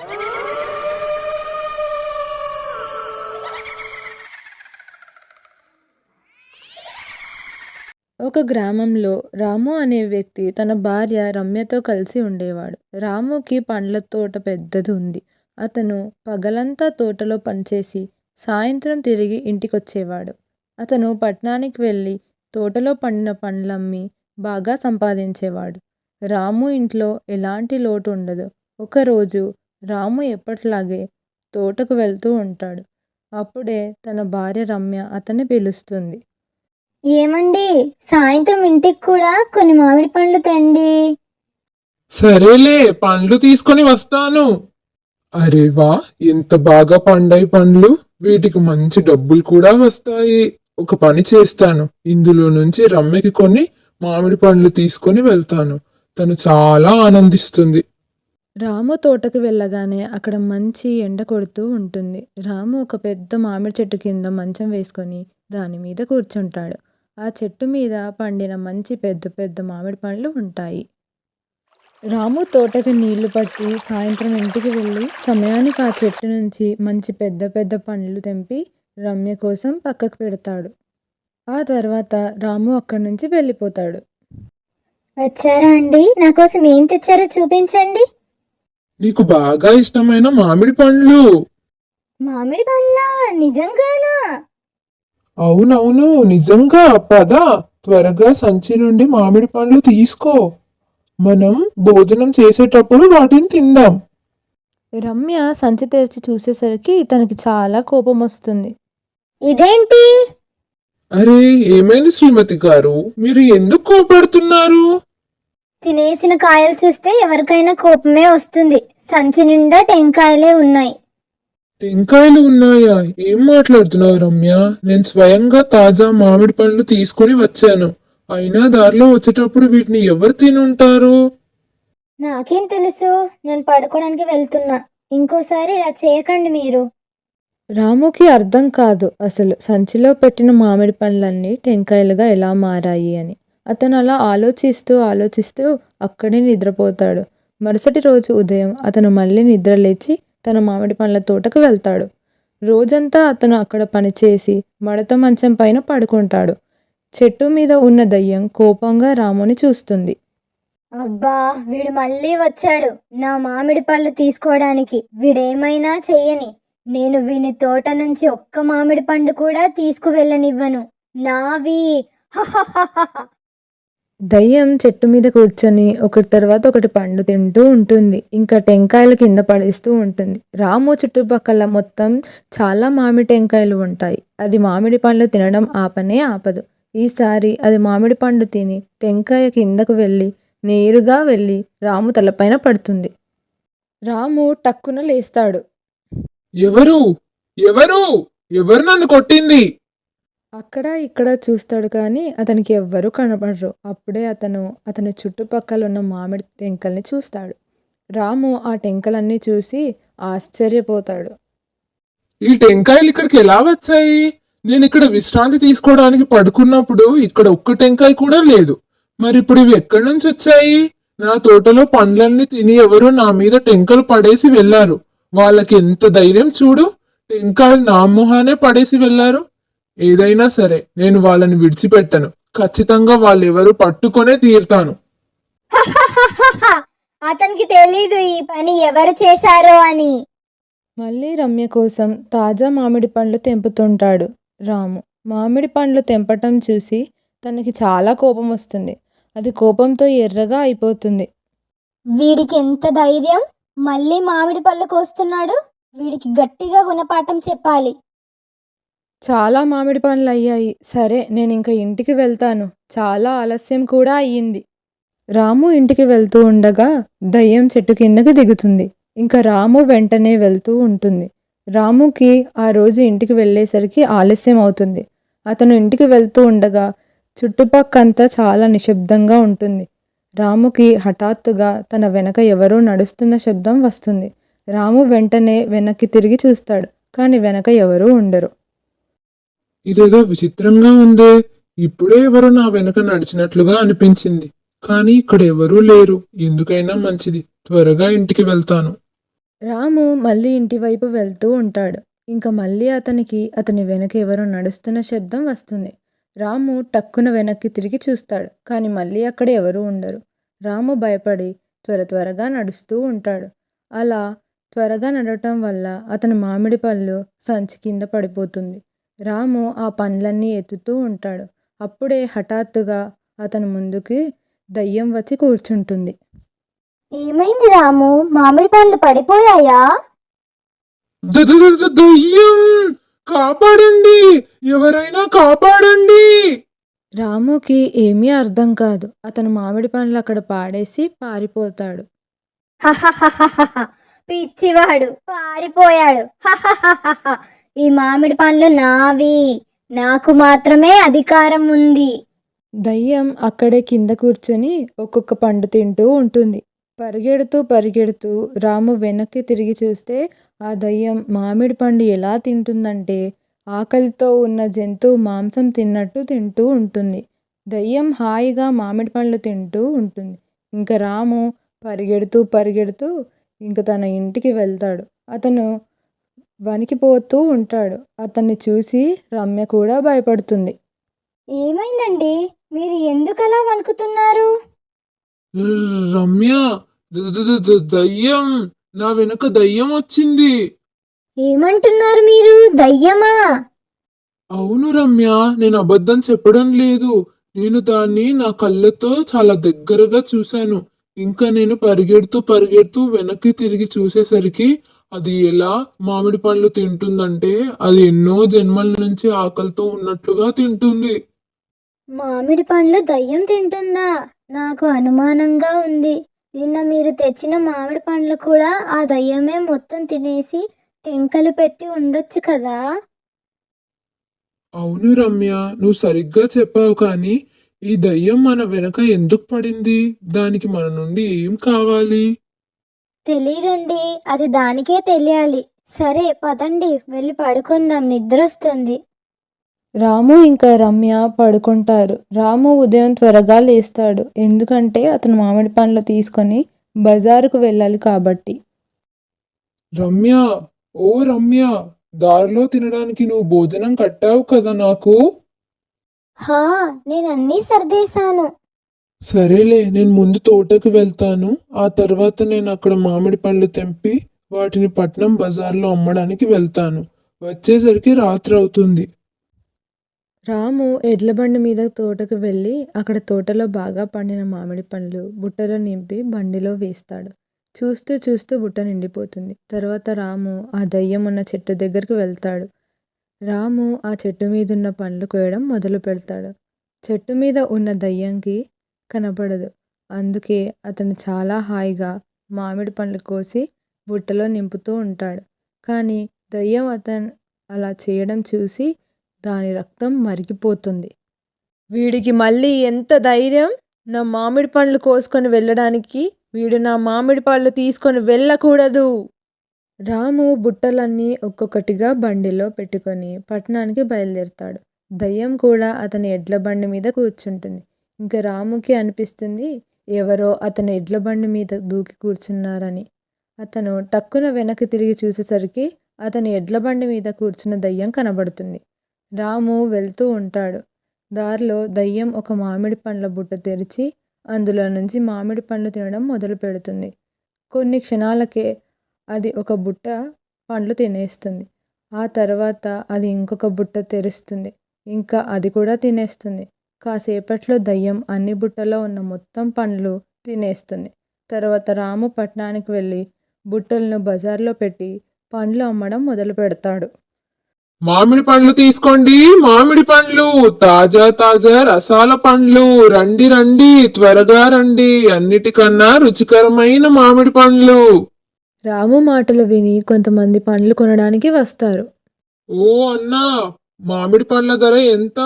ఒక గ్రామంలో రాము అనే వ్యక్తి తన భార్య రమ్యతో కలిసి ఉండేవాడు. రాముకి పండ్ల తోట పెద్దది ఉంది. అతను పగలంతా తోటలో పనిచేసి సాయంత్రం తిరిగి ఇంటికొచ్చేవాడు. అతను పట్టణానికి వెళ్ళి తోటలో పండిన పండ్లమ్మి బాగా సంపాదించేవాడు. రాము ఇంట్లో ఎలాంటి లోటు ఉండదు. ఒకరోజు రాము ఎప్పట్లాగే తోటకు వెళ్తూ ఉంటాడు. అప్పుడే తన భార్య రమ్య అతన్ని పిలుస్తుంది. ఏమండి? సాయంత్రం ఇంటికి కూడా కొన్ని మామిడి పండ్లు తండి. సరేలే పండ్లు తీసుకొని వస్తాను. అరే వా ఎంత బాగా పండాయి పండ్లు. వీటికి మంచి డబ్బులు కూడా వస్తాయి. ఒక పని చేస్తాను. ఇందులో నుంచి రమ్యకి కొన్ని మామిడి పండ్లు తీసుకొని వెళ్తాను. తను చాలా ఆనందిస్తుంది. రాము తోటకు వెళ్ళగానే అక్కడ మంచి ఎండ కొడుతూ ఉంటుంది. రాము ఒక పెద్ద మామిడి చెట్టు కింద మంచం వేసుకొని దాని మీద కూర్చుంటాడు. ఆ చెట్టు మీద పండిన మంచి పెద్ద పెద్ద మామిడి పండ్లు ఉంటాయి. రాము తోటకి నీళ్ళు పట్టి సాయంత్రం ఇంటికి వెళ్ళి సమయానికి ఆ చెట్టు నుంచి మంచి పెద్ద పెద్ద పండ్లు తెంపి రమ్య కోసం పక్కకు పెడతాడు. ఆ తర్వాత రాము అక్కడి నుంచి వెళ్ళిపోతాడు. వచ్చారా అండి? నా కోసం ఏం తెచ్చారో చూపించండి. నీకు బాగా ఇష్టమైన మామిడి పండ్లు. మామిడి పండ్లా? నిజంగానా? అవునవును నిజంగా. పద త్వరగా సంచి నుండి మామిడి పండ్లు తీసుకో. మనం భోజనం చేసేటప్పుడు వాటిని తిందాం. రమ్య సంచి తెరిచి చూసేసరికి తనకి చాలా కోపం వస్తుంది. ఇదేంటి? అరే ఏమైంది శ్రీమతి గారు? మీరు ఎందుకు కోపడుతున్నారు? తినేసిన కాయలు చూస్తే ఎవరికైనా కోపమే వస్తుంది. సంచి నిండా టెంకాయలే ఉన్నాయి. టెంకాయలు ఉన్నాయా? ఏం మాట్లాడుతున్నావు రమ్య? నేను స్వయంగా తాజా మామిడి పండ్లు తీసుకొని వచ్చాను. అయినా దారిలో వచ్చేటప్పుడు వీటిని ఎవరు తినుంటారు? నాకేం తెలుసు. నేను పడుకోవడానికి వెళ్తున్నా. ఇంకోసారి ఇలా చేయకండి మీరు. రాముకి అర్థం కాదు అసలు సంచిలో పెట్టిన మామిడి పండ్లన్నీ టెంకాయలుగా ఎలా మారాయి అని. అతను అలా ఆలోచిస్తూ ఆలోచిస్తూ అక్కడే నిద్రపోతాడు. మరుసటి రోజు ఉదయం అతను మళ్ళీ నిద్రలేచి తన మామిడి పండ్ల తోటకు వెళ్తాడు. రోజంతా అతను అక్కడ పనిచేసి మడత మంచం పైన పడుకుంటాడు. చెట్టు మీద ఉన్న దయ్యం కోపంగా రాముని చూస్తుంది. అబ్బా వీడు మళ్ళీ వచ్చాడు. నా మామిడి పళ్ళు తీసుకోవడానికి వీడేమైనా చెయ్యని నేను వీని తోట నుంచి ఒక్క మామిడి పండు కూడా తీసుకువెళ్ళనివ్వను. నావి. దయ్యం చెట్టు మీద కూర్చొని ఒకటి తర్వాత ఒకటి పండు తింటూ ఉంటుంది. ఇంకా టెంకాయలు కింద పడేస్తూ ఉంటుంది. రాము చుట్టుపక్కల మొత్తం చాలా మామిడి టెంకాయలు ఉంటాయి. అది మామిడి పండ్లు తినడం ఆపనే ఆపదు. ఈసారి అది మామిడి పండు తిని టెంకాయ కిందకు వెళ్ళి నేరుగా వెళ్ళి రాము తలపైన పడుతుంది. రాము టక్కున లేస్తాడు. ఎవరు? ఎవరు? ఎవరు నన్ను కొట్టింది? అక్కడ ఇక్కడ చూస్తాడు కానీ అతనికి ఎవ్వరూ కనపడరు. అప్పుడే అతను అతని చుట్టుపక్కల ఉన్న మామిడి టెంకల్ని చూస్తాడు. రాము ఆ టెంకలన్నీ చూసి ఆశ్చర్యపోతాడు. ఈ టెంకాయలు ఇక్కడికి ఎలా వచ్చాయి? నేను ఇక్కడ విశ్రాంతి తీసుకోవడానికి పడుకున్నప్పుడు ఇక్కడ ఒక్క టెంకాయ కూడా లేదు. మరి ఇప్పుడు ఇవి ఎక్కడి నుంచి వచ్చాయి? నా తోటలో పండ్లన్నీ తిని ఎవరో నా మీద టెంకలు పడేసి వెళ్ళారు వాళ్ళకి ఎంత ధైర్యం చూడు. టెంకాయలు నా మొహానే పడేసి వెళ్ళారు ఏదైనా సరే నేను వాళ్ళని విడిచిపెట్టను. ఖచ్చితంగా వాళ్ళెవరు పట్టుకొనే తీరుతాను. అతనికి తెలీదు ఈ పని ఎవరు చేశారో అని. మళ్ళీ రమ్య కోసం తాజా మామిడి పండ్లు తెంపుతుంటాడు రాము. మామిడి పండ్లు తెంపటం చూసి తనకి చాలా కోపం వస్తుంది. అది కోపంతో ఎర్రగా అయిపోతుంది. వీడికి ఎంత ధైర్యం? మళ్ళీ మామిడి పళ్ళు కోస్తున్నాడు? వీడికి గట్టిగా గుణపాఠం చెప్పాలి. చాలా మామిడి పండ్లు అయ్యాయి. సరే నేను ఇంకా ఇంటికి వెళ్తాను. చాలా ఆలస్యం కూడా అయ్యింది. రాము ఇంటికి వెళ్తూ ఉండగా దయ్యం చెట్టు కిందకి దిగుతుంది. ఇంకా రాము వెంటనే వెళ్తూ ఉంటుంది. రాముకి ఆ రోజు ఇంటికి వెళ్ళేసరికి ఆలస్యం అవుతుంది. అతను ఇంటికి వెళ్తూ ఉండగా చుట్టుపక్కంతా చాలా నిశ్శబ్దంగా ఉంటుంది. రాముకి హఠాత్తుగా తన వెనక ఎవరో నడుస్తున్న శబ్దం వస్తుంది. రాము వెంటనే వెనక్కి తిరిగి చూస్తాడు కానీ వెనక ఎవరూ ఉండరు. ఇదేదో విచిత్రంగా ఉందే ఇప్పుడే ఎవరో నా వెనుక నడిచినట్లుగా అనిపించింది కానీ ఇక్కడ ఎవరూ లేరు ఎందుకైనా మంచిది త్వరగా ఇంటికి వెళ్తాను రాము మళ్ళీ ఇంటి వైపు వెళ్తూ ఉంటాడు. ఇంకా మళ్ళీ అతనికి అతని వెనక ఎవరో నడుస్తున్న శబ్దం వస్తుంది. రాము టక్కున వెనక్కి తిరిగి చూస్తాడు. కానీ మళ్ళీ అక్కడ ఎవరూ ఉండరు. రాము భయపడి త్వర త్వరగా నడుస్తూ ఉంటాడు. అలా త్వరగా నడవటం వల్ల అతని మామిడి పళ్ళు సంచి కింద పడిపోతుంది. రాము ఆ పండ్లన్నీ ఎత్తుతూ ఉంటాడు. అప్పుడే హఠాత్తుగా అతని ముందుకి దయ్యం వచ్చి కూర్చుంటుంది. ఏమైంది రాము మామిడి పండ్లు పడిపోయాయా దయ్యం కాపాడండి ఎవరైనా కాపాడండి రాముకి ఏమీ అర్థం కాదు. అతను మామిడి పండ్లు అక్కడ పాడేసి పారిపోతాడు. పిచ్చివాడు పారిపోయాడు. ఈ మామిడి పండ్లు నావి నాకు మాత్రమే అధికారం ఉంది దయ్యం అక్కడే కింద కూర్చొని ఒక్కొక్క పండు తింటూ ఉంటుంది. పరిగెడుతూ పరిగెడుతూ రాము వెనక్కి తిరిగి చూస్తే ఆ దయ్యం మామిడి పండు ఎలా తింటుందంటే ఆకలితో ఉన్న జంతువు మాంసం తిన్నట్టు తింటూ ఉంటుంది. దయ్యం హాయిగా మామిడి పండ్లు తింటూ ఉంటుంది. ఇంకా రాము పరిగెడుతూ పరిగెడుతూ ఇంక తన ఇంటికి వెళ్తాడు. అతను వణికిపోతూ ఉంటాడు. అతన్ని చూసి రమ్య కూడా భయపడుతుంది. ఏమైందండి? మీరు ఎందుకలా వణుకుతున్నారు? రమ్య దయ్యం నా వెనక దయ్యం వచ్చింది. ఏమంటున్నారు మీరు? దయ్యమా? అవును రమ్య నేను అబద్ధం చెప్పడం లేదు. నేను దాన్ని నా కళ్ళతో చాలా దగ్గరగా చూశాను. ఇంకా నేను పరిగెడుతూ పరిగెడుతూ వెనక్కి తిరిగి చూసేసరికి అది ఎలా మామిడి పండ్లు తింటుందంటే అది ఎన్నో జన్మల నుంచి ఆకలితో ఉన్నట్లుగా తింటుంది. మామిడి పండ్లు దయ్యం తింటుందా? నాకు అనుమానంగా ఉంది. నిన్న మీరు తెచ్చిన మామిడి పండ్లు కూడా ఆ దయ్యమే మొత్తం తినేసి టెంకలు పెట్టి ఉండొచ్చు కదా? అవును రమ్య నువ్వు సరిగ్గా చెప్పావు కానీ ఈ దయ్యం మన వెనక ఎందుకు పడింది? దానికి మన నుండి ఏం కావాలి? తెలీదండి. అది దానికే తెలియాలి. సరే పదండి. వెళ్ళి పడుకుందాం. నిద్రొస్తుంది. రాము ఇంకా రమ్య పడుకుంటారు. రాము ఉదయం త్వరగా లేస్తాడు. ఎందుకంటే అతను మామిడి పండ్లు తీసుకొని బజారుకు వెళ్ళాలి కాబట్టి. రమ్య! ఓ రమ్య! దారిలో తినడానికి నువ్వు భోజనం కట్టావు కదా నాకు? హా! నేను అన్నీ సర్దేశాను. సరేలే నేను ముందు తోటకు వెళ్తాను ఆ తర్వాత నేను అక్కడ మామిడి పండ్లు తెంపి వాటిని పట్నం బజార్లో అమ్మడానికి వెళ్తాను వచ్చేసరికి రాత్రి అవుతుంది రాము ఎడ్ల బండి మీద తోటకు వెళ్ళి అక్కడ తోటలో బాగా పండిన మామిడి పండ్లు బుట్టలో నింపి బండిలో వేస్తాడు. చూస్తూ చూస్తూ బుట్ట నిండిపోతుంది. తర్వాత రాము ఆ దయ్యం ఉన్న చెట్టు దగ్గరికి వెళ్తాడు. రాము ఆ చెట్టు మీదున్న పండ్లు కోయడం మొదలు పెడతాడు. చెట్టు మీద ఉన్న దయ్యంకి కనపడదు. అందుకే అతను చాలా హాయిగా మామిడి పండ్లు కోసి బుట్టలో నింపుతూ ఉంటాడు. కానీ దయ్యం అతను అలా చేయడం చూసి దాని రక్తం మరిగిపోతుంది. వీడికి మళ్ళీ ఎంత ధైర్యం నా మామిడి పండ్లు కోసుకొని వెళ్ళడానికి వీడు నా మామిడి పళ్ళు తీసుకొని వెళ్ళకూడదు. రాము బుట్టలన్నీ ఒక్కొక్కటిగా బండిలో పెట్టుకొని పట్టణానికి బయలుదేరుతాడు. దయ్యం కూడా అతని ఎడ్ల బండి మీద కూర్చుంటుంది. ఇంక రాముకి అనిపిస్తుంది ఎవరో అతని ఎడ్ల బండి మీద దూకి కూర్చున్నారని. అతను టక్కున వెనక్కి తిరిగి చూసేసరికి అతని ఎడ్ల బండి మీద కూర్చున్న దయ్యం కనబడుతుంది. రాము వెళ్తూ ఉంటాడు. దారిలో దయ్యం ఒక మామిడి పండ్ల బుట్ట తెరిచి అందులో నుంచి మామిడి పండ్లు తినడం మొదలు పెడుతుంది. కొన్ని క్షణాలకే అది ఒక బుట్ట పండ్లు తినేస్తుంది. ఆ తర్వాత అది ఇంకొక బుట్ట తెరుస్తుంది. ఇంకా అది కూడా తినేస్తుంది. కాసేపట్లో దయ్యం అన్ని బుట్టలో ఉన్న మొత్తం పండ్లు తినేస్తుంది. తర్వాత రాము పట్నానికి వెళ్ళి బుట్టలను బజార్లో పెట్టి పండ్లు అమ్మడం మొదలు పెడతాడు. మామిడి పండ్లు తీసుకోండి మామిడి పండ్లు తాజా తాజా రసాల పండ్లు రండి రండి త్వరగా రండి అన్నిటికన్నా రుచికరమైన మామిడి పండ్లు రాము మాటలు విని కొంతమంది పండ్లు కొనడానికి వస్తారు. ఓ అన్నా మామిడి పండ్ల ధర ఎంత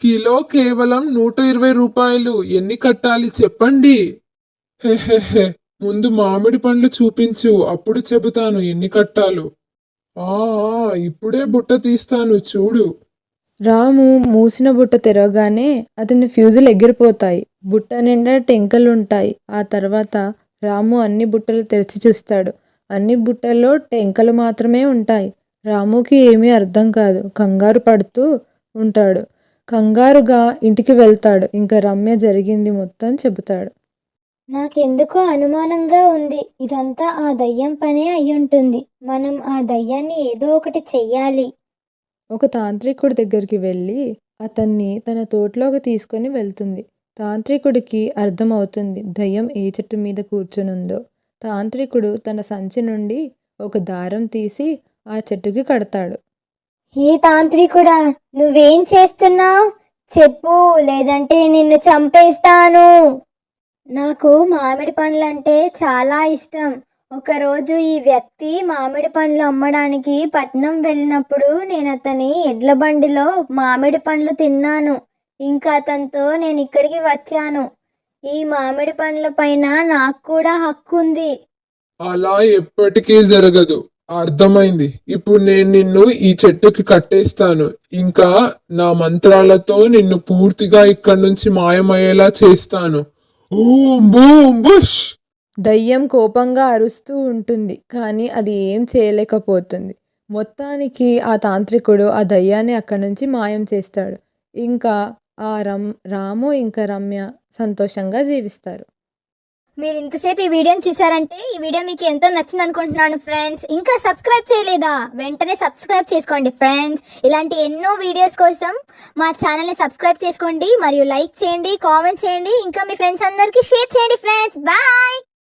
కిలో కేవలం నూట ఇరవై రూపాయలు. ఎన్ని కట్టాలి చెప్పండి? హెహెహె ముందు మామిడి పండ్లు చూపించు. అప్పుడు చెబుతాను ఎన్ని కట్టాలో. ఆ ఆ, ఇప్పుడే బుట్ట తీస్తాను చూడు. రాము మూసిన బుట్ట తెరవగానే అతని ఫ్యూజులు ఎగిరిపోతాయి. బుట్ట నిండా టెంకలుంటాయి. ఆ తర్వాత రాము అన్ని బుట్టలు తెరిచి చూస్తాడు. అన్ని బుట్టల్లో టెంకలు మాత్రమే ఉంటాయి. రాముకి ఏమీ అర్థం కాదు. కంగారు పడుతూ ఉంటాడు. కంగారుగా ఇంటికి వెళ్తాడు. ఇంకా రమ్య జరిగింది మొత్తం చెబుతాడు. నాకెందుకో అనుమానంగా ఉంది. ఇదంతా ఆ దయ్యం పనే అయ్యుంటుంది. మనం ఆ దయ్యాన్ని ఏదో ఒకటి చెయ్యాలి. ఒక తాంత్రికుడి దగ్గరికి వెళ్ళి అతన్ని తన తోటలోకి తీసుకొని వెళ్తుంది. తాంత్రికుడికి అర్థమవుతుంది దయ్యం ఏ చెట్టు మీద కూర్చునుందో. తాంత్రికుడు తన సంచి నుండి ఒక దారం తీసి ఆ చెట్టుకి కడతాడు. ఏ తాంత్రికుడా నువ్వేం చేస్తున్నావు? చెప్పు లేదంటే నిన్ను చంపేస్తాను. నాకు మామిడి పండ్లంటే చాలా ఇష్టం. ఒకరోజు ఈ వ్యక్తి మామిడి పండ్లు అమ్మడానికి పట్నం వెళ్ళినప్పుడు నేను అతని ఎడ్ల బండిలో మామిడి పండ్లు తిన్నాను. ఇంకా అతనితో నేను ఇక్కడికి వచ్చాను. ఈ మామిడి పండ్ల పైన నాకు కూడా హక్కు ఉంది అలా ఎప్పటికీ జరగదు. అర్థమైంది. ఇప్పుడు నేను నిన్ను ఈ చెట్టుకి కట్టేస్తాను. ఇంకా నా మంత్రాలతో నిన్ను పూర్తిగా ఇక్కడి నుంచి మాయమయ్యేలా చేస్తాను. ఓం బూమ్ బుష్ దయ్యం కోపంగా అరుస్తూ ఉంటుంది కానీ అది ఏం చేయలేకపోతుంది. మొత్తానికి ఆ తాంత్రికుడు ఆ దయ్యాన్ని అక్కడి నుంచి మాయం చేస్తాడు. ఇంకా ఆ రమ్ రాము ఇంకా రమ్య సంతోషంగా జీవిస్తారు. మీరు ఇంతసేపు ఈ వీడియోని చూసారంటే ఈ వీడియో మీకు ఎంతో నచ్చింది అనుకుంటున్నాను ఫ్రెండ్స్ ఇంకా సబ్స్క్రైబ్ చేయలేదా? వెంటనే సబ్స్క్రైబ్ చేసుకోండి ఫ్రెండ్స్ ఇలాంటి ఎన్నో వీడియోస్ కోసం మా ఛానల్ని సబ్స్క్రైబ్ చేసుకోండి మరియు లైక్ చేయండి కామెంట్ చేయండి. ఇంకా మీ ఫ్రెండ్స్ అందరికీ షేర్ చేయండి ఫ్రెండ్స్ బాయ్